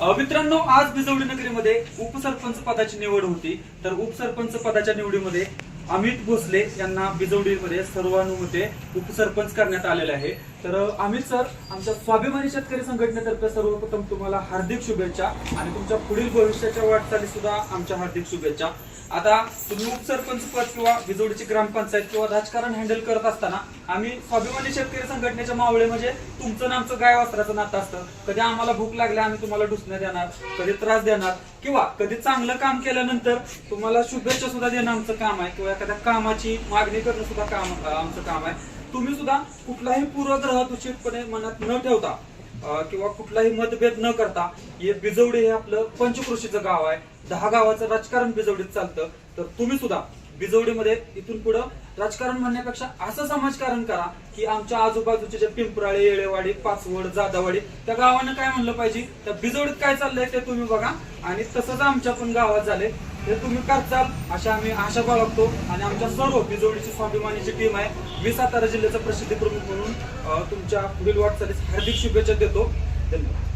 मित्रांनो आज बिजवडी नगरीमध्ये उपसरपंच पदाची निवड होती. तर उपसरपंच पदाच्या निवडीमध्ये अमित भोसले यांना बिजवडीमध्ये सर्वानुमते उपसरपंच करण्यात आलेले आहे. तर अमित सर आमच्या स्वाभिमानी शेतकरी संघटनेतर्फे सर्वप्रथम तुम्हाला हार्दिक शुभेच्छा आणि तुमच्या पुढील भविष्याच्या वाटचाली सुद्धा आमच्या हार्दिक शुभेच्छा. आता तुम्ही उपसरपंच पद किंवा विजोडीची ग्रामपंचायत किंवा राजकारण हँडल करत असताना आम्ही स्वाभिमानी शेतकरी संघटनेच्या मावळे म्हणजे तुमचं आणि आमचं गाय वासराचं नातं असतं. कधी आम्हाला भूक लागली आम्ही तुम्हाला डुसण्या देणार कधी त्रास देणार किंवा कधी चांगलं काम केल्यानंतर तुम्हाला शुभेच्छा सुद्धा देणं आमचं काम आहे किंवा एखाद्या कामाची मागणी करणं सुद्धा काम आमचं काम आहे. तुम्ही सुद्धा कुठलाही पूर्वग्रह दूषितपणे मनात न ठेवता किंवा कुठलाही मतभेद न करता हे बिजवडी हे आपलं पंचकृषीचं गाव आहे. दहा गावाचं राजकारण बिजवडीत चालतं. तर तुम्ही सुद्धा बिजवडीमध्ये इथून पुढं राजकारण म्हणण्यापेक्षा असं समाजकारण करा की आमच्या आजूबाजूचे जे पिंपराळे येळेवाडी पाचवड जादावाडी त्या गावानं काय म्हणलं पाहिजे? त्या बिजवडीत काय चाललंय ते तुम्ही बघा. आणि तसंच आमच्या पण गावात झाले ते तुम्ही करचाल अशा आम्ही आशा बाळगतो. आणि आमच्या सर्व बिजोडीची स्वाभिमानीची टीम आहे. मी सातारा जिल्ह्याचा प्रसिद्धी प्रमुख म्हणून तुमच्या पुढील वाटचालीस हार्दिक शुभेच्छा देतो. धन्यवाद.